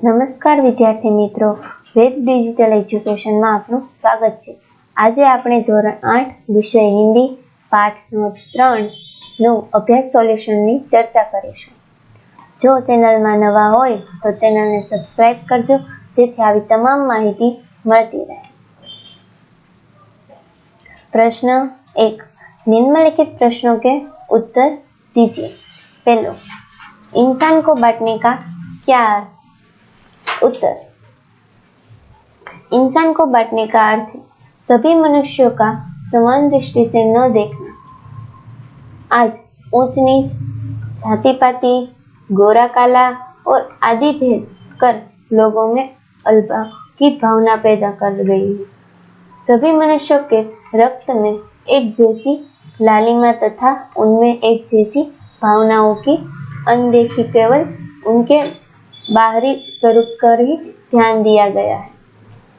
નમસ્કાર વિદ્યાર્થી મિત્રો વેદ ડિજિટલ એજ્યુકેશનમાં આપનું સ્વાગત છે આજે આપણે ધોરણ આઠ વિષય હિન્દી પાઠ નો ત્રણ નું અભ્યાસ સોલ્યુશનની ચર્ચા કરીશું જો ચેનલમાં નવા હોય તો ચેનલને સબસ્ક્રાઇબ કરજો જેથી આવી તમામ માહિતી મળતી રહે प्रश्न एक निम्नलिखित प्रश्नों के उत्तर दीजिए पहलो इंसान को बांटने का क्या अर्थ उत्तर। इंसान को बांटने का अर्थ सभी मनुष्यों का समान दृष्टि से न देखना। आज ऊंच नीच जाति पाति गोरा काला और आदि भेद कर लोगों में अल्पा की भावना पैदा कर गई है। सभी मनुष्यों के रक्त में एक जैसी लालिमा तथा उनमें एक जैसी भावनाओं की अनदेखी केवल उनके बाहरी स्वरूप कर ही ध्यान दिया गया है।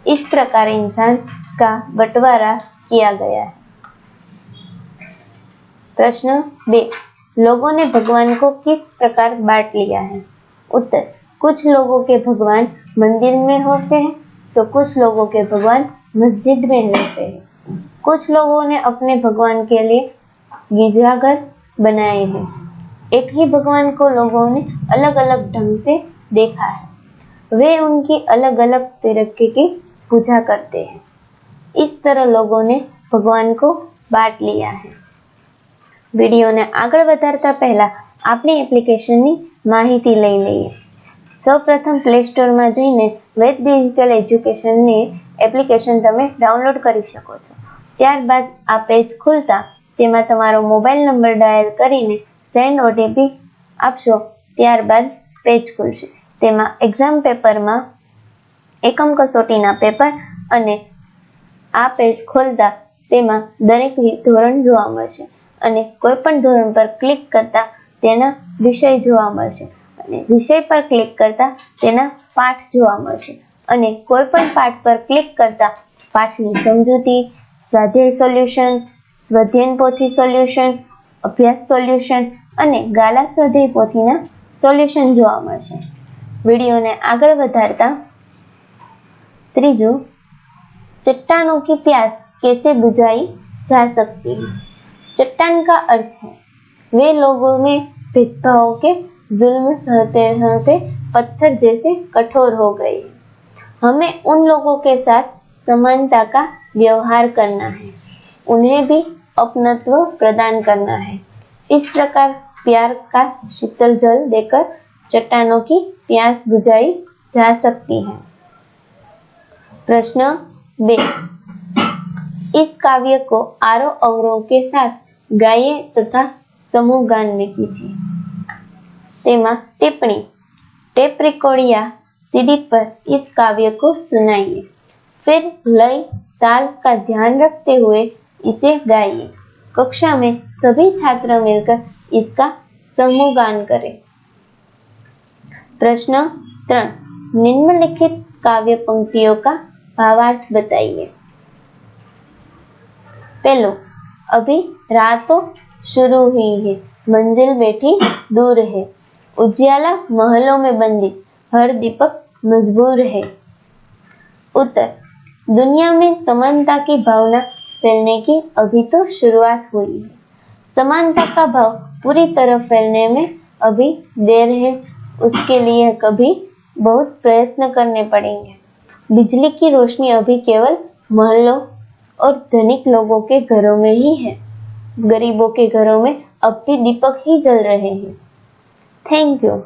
इस प्रकार इंसान का बंटवारा किया गया है। प्रश्न बे, लोगों ने भगवान को किस प्रकार बांट लिया है? उत्तर, कुछ लोगों के भगवान मंदिर में होते हैं तो कुछ लोगों के भगवान मस्जिद में रहते हैं। कुछ लोगों ने अपने भगवान के लिए गिरजाघर बनाए हैं। एक ही भगवान को लोगों ने अलग अलग ढंग से देखा है वे उनकी अलग अलग तरीके की पूजा करते हैं इस तरह लोगों ने भगवान को બાટ લિયા હે વિડીયોને આગળ વધારતા પહેલા આપણી એપ્લિકેશનની માહિતી લઈ લઈએ સૌપ્રથમ પ્લે સ્ટોરમાં જઈને વેદ ડિજિટલ એજ્યુકેશનની એપ્લિકેશન તમે ડાઉનલોડ કરી શકો છો ત્યારબાદ આ પેજ ખુલતા તેમાં તમારો મોબાઈલ નંબર ડાયલ કરીને સેન્ડ ઓટીપી આપશો ત્યારબાદ પેજ ખુલશે તેમાં એક્ઝામ પેપરમાં એકમ કસોટીના પેપર અને આ પેજ ખોલતા તેમાં દરેક ધોરણ જોવા મળશે. અને કોઈ પણ ધોરણ પર ક્લિક કરતા તેના વિષય જોવા મળશે. અને વિષય પર ક્લિક કરતા તેના પાઠ જોવા મળશે. અને કોઈ પણ પાઠ પર ક્લિક કરતા પાઠની સમજૂતી, સ્વાધ્યાય સોલ્યુશન સ્વધ્યન પોથી સોલ્યુશન અભ્યાસ સોલ્યુશન અને ગાલા સ્વાધ્યાય પોથીના સોલ્યુશન જોવા મળશે. વિડીયોને આગળ વધારતા ત્રીજું चट्टानों की प्यास कैसे बुझाई जा सकती है चट्टान का अर्थ है वे लोगों में भेदभाव के जुल्म सहते सहते पत्थर जैसे कठोर हो गए हमें उन लोगों के साथ समानता का व्यवहार करना है उन्हें भी अपनत्व प्रदान करना है इस प्रकार प्यार का शीतल जल देकर चट्टानों की प्यास बुझाई जा सकती है। प्रश्न बे। इस काव्य को आरो अवरों के साथ गाइए तथा समूह गान में कीजिए। तेमा टिप्पणी। टेप रिकॉर्ड या सीडी पर इस काव्य को सुनाइए। फिर लय ताल का ध्यान रखते हुए इसे गाइए। कक्षा में सभी छात्र मिलकर इसका समूह गान करें। प्रश्न त्रण निम्नलिखित काव्य पंक्तियों का भावार्थ बताइए। पहलो, अभी रातों शुरू हुई है, मंजिल बैठी दूर है। उजियाला महलों में बंदी, हर दीपक मजबूर है। उत्तर, दुनिया में समानता की भावना फैलने की अभी तो शुरुआत हुई है। समानता का भाव पूरी तरह फैलने में अभी देर है। उसके लिए कभी बहुत प्रयत्न करने पड़ेंगे। बिजली की रोशनी अभी केवल महलों और धनिक लोगों के घरों में ही है। गरीबों के घरों में अब भी दीपक ही जल रहे हैं। Thank you